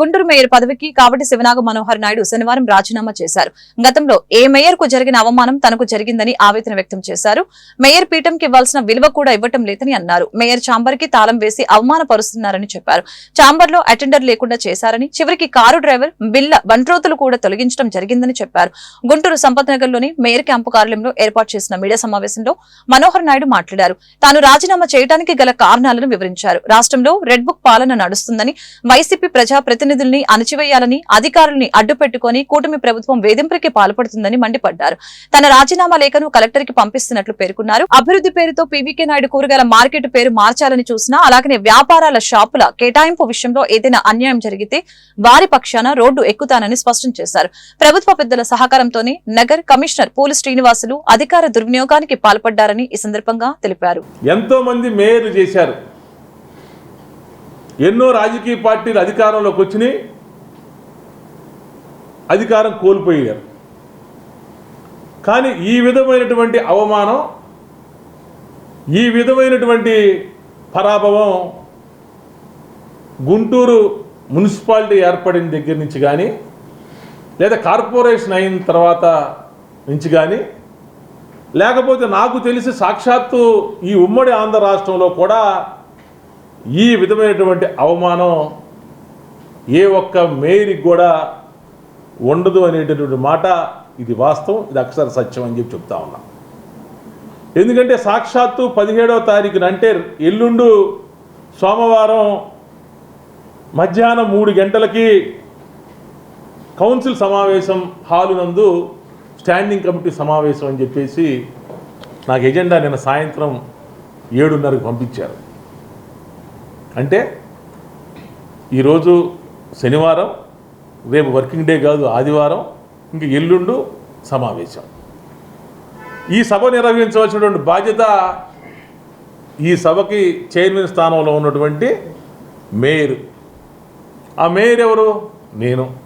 Guntur mayor పదవికి కాబట్టి శివనాగ మనోహర్ నాయుడు శనివారం రాజీనామా చేశారు. గతంలో ఏ మేయర్కు జరిగిన అవమానం తనకు జరిగిందని ఆవేదన వ్యక్తం చేశారు. మేయర్ పీఠంకి ఇవ్వాల్సిన విలువ కూడా ఇవ్వటం లేదని అన్నారు. మేయర్ ఛాంబర్కి తాళం వేసి అవమానపరుస్తున్నారని చెప్పారు. ఛాంబర్లో అటెండర్ లేకుండా చేశారని చివరికి కారు డ్రైవర్ బిల్ల బంట్రోతులు కూడా తొలగించడం జరిగిందని చెప్పారు. గుంటూరు సంపత్ నగర్లోని మేయర్ క్యాంపు కార్యాలయంలో ఏర్పాటు చేసిన మీడియా సమావేశంలో మనోహర్ నాయుడు మాట్లాడారు. తాను రాజీనామా చేయడానికి గల కారణాలను వివరించారు. రాష్ట్రంలో రెడ్ బుక్ పాలన నడుస్తుందని వైసీపీ ప్రజాప్రతి ప్రతినిధుల్ని అణచివేయాలని అధికారుల్ని అడ్డుపెట్టుకుని కూటమి ప్రభుత్వం వేధింపులకి పాల్పడుతుందని మండిపడ్డారు. తన రాజీనామా లేఖను కలెక్టర్కి పంపిస్తున్నట్లు పేర్కొన్నారు. అభివృద్ధి పేరుతో పీవీకే నాయుడు కూరగాయల మార్కెట్ పేరు మార్చాలని చూసినా అలాగనే వ్యాపారాల షాపుల కేటాయింపు విషయంలో ఏదైనా అన్యాయం జరిగితే వారి పక్షాన రోడ్డు ఎక్కుతానని స్పష్టం చేశారు. ప్రభుత్వ పెద్దల సహకారంతోనే నగర్ కమిషనర్ పోలీస్ శ్రీనివాసులు అధికార దుర్వినియోగానికి పాల్పడ్డారని ఈ సందర్భంగా తెలిపారు. ఎంతో మంది మేయర్లు చేశారు. ఎన్నో రాజకీయ పార్టీలు అధికారంలోకి వచ్చినాయి. అధికారం కోల్పోయారు. కానీ ఈ విధమైనటువంటి అవమానం ఈ విధమైనటువంటి పరాభవం గుంటూరు మున్సిపాలిటీ ఏర్పడిన దగ్గర నుంచి కానీ లేదా కార్పొరేషన్ అయిన తర్వాత నుంచి కానీ లేకపోతే నాకు తెలిసి సాక్షాత్తు ఈ ఉమ్మడి ఆంధ్ర రాష్ట్రంలో కూడా ఈ విధమైనటువంటి అవమానం ఏ ఒక్క మేయర్కి కూడా ఉండదు అనేటటువంటి మాట ఇది వాస్తవం ఇది అక్షర సత్యం అని చెప్పి చెప్తా ఉన్నా. ఎందుకంటే సాక్షాత్తు పదిహేడవ తారీఖున అంటే ఎల్లుండు సోమవారం మధ్యాహ్నం మూడు గంటలకి కౌన్సిల్ సమావేశం హాలు నందు స్టాండింగ్ కమిటీ సమావేశం అని చెప్పేసి నాకు ఎజెండా నిన్న సాయంత్రం ఏడున్నరకు పంపించారు. అంటే ఈరోజు శనివారం రేపు వర్కింగ్ డే కాదు ఆదివారం ఇంక ఎల్లుండు సమావేశం. ఈ సభ నిర్వహించవలసినటువంటి బాధ్యత ఈ సభకి చైర్మన్ స్థానంలో ఉన్నటువంటి మేయర్. ఆ మేయర్ ఎవరు? నేను.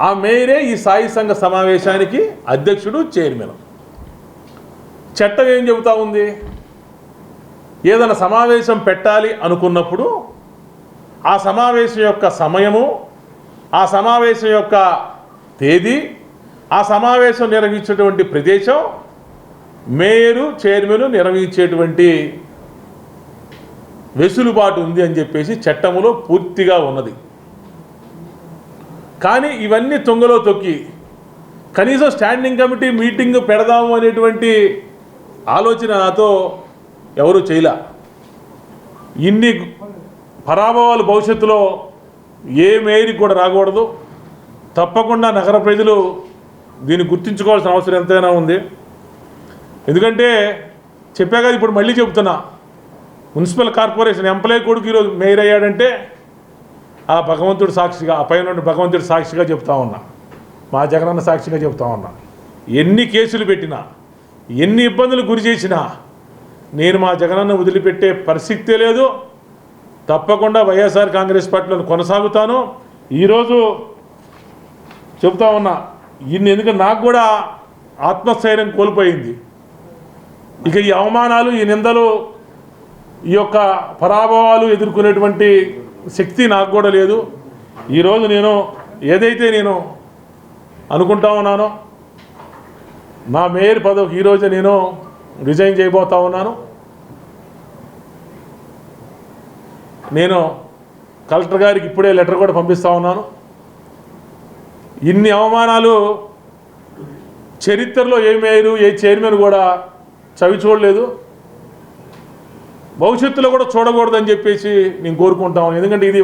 ఆ మేయరే ఈ సాయి సంఘ సమావేశానికి అధ్యక్షుడు చైర్మన్. చట్టం ఏం చెబుతా ఉంది? ఏదైనా సమావేశం పెట్టాలి అనుకున్నప్పుడు ఆ సమావేశం యొక్క సమయము ఆ సమావేశం యొక్క తేదీ ఆ సమావేశం నిర్వహించేటువంటి ప్రదేశం మేయరు చైర్మన్ నిర్వహించేటువంటి వెసులుబాటు ఉంది అని చెప్పేసి చట్టములో పూర్తిగా ఉన్నది. కానీ ఇవన్నీ తొంగలో తొక్కి కనీసం స్టాండింగ్ కమిటీ మీటింగ్ పెడదాము అనేటువంటి ఆలోచన నాతో ఎవరు చేయలే. ఇన్ని పరాభవాలు భవిష్యత్తులో ఏ మేయర్కి కూడా రాకూడదు. తప్పకుండా నగర ప్రజలు దీన్ని గుర్తుంచుకోవాల్సిన అవసరం ఎంతైనా ఉంది. ఎందుకంటే చెప్పా కదా ఇప్పుడు మళ్ళీ చెబుతున్నా మున్సిపల్ కార్పొరేషన్ ఎంప్లాయ్ కొడుకు ఈరోజు మేయర్ అయ్యాడంటే ఆ భగవంతుడు సాక్షిగా ఆ పైన భగవంతుడు సాక్షిగా చెప్తా ఉన్నా మా జగనన్న సాక్షిగా చెప్తా ఉన్నా ఎన్ని కేసులు పెట్టినా ఎన్ని ఇబ్బందులు గురి చేసినా నేను మా జగనన్న వదిలిపెట్టే పరిస్థితే లేదు. తప్పకుండా వైఎస్ఆర్ కాంగ్రెస్ పార్టీలో కొనసాగుతాను. ఈరోజు చెబుతా ఉన్నా ఇన్ని ఎందుకంటే నాకు కూడా ఆత్మస్థైర్యం కోల్పోయింది. ఇక ఈ అవమానాలు ఈ నిందలు ఈ యొక్క పరాభవాలు ఎదుర్కొనేటువంటి శక్తి నాకు కూడా లేదు. ఈరోజు నేను ఏదైతే నేను అనుకుంటా ఉన్నానో నా మేయర్ పదవికి ఈరోజు నేను రిజైన్ చేయబోతా ఉన్నాను. నేను కలెక్టర్ గారికి ఇప్పుడే లెటర్ కూడా పంపిస్తా ఉన్నాను. ఇన్ని అవమానాలు చరిత్రలో ఏ మేయరు ఏ చైర్మన్ కూడా చవి చూడలేదు. భవిష్యత్తులో కూడా చూడకూడదని చెప్పేసి నేను కోరుకుంటాను ఎందుకంటే ఇది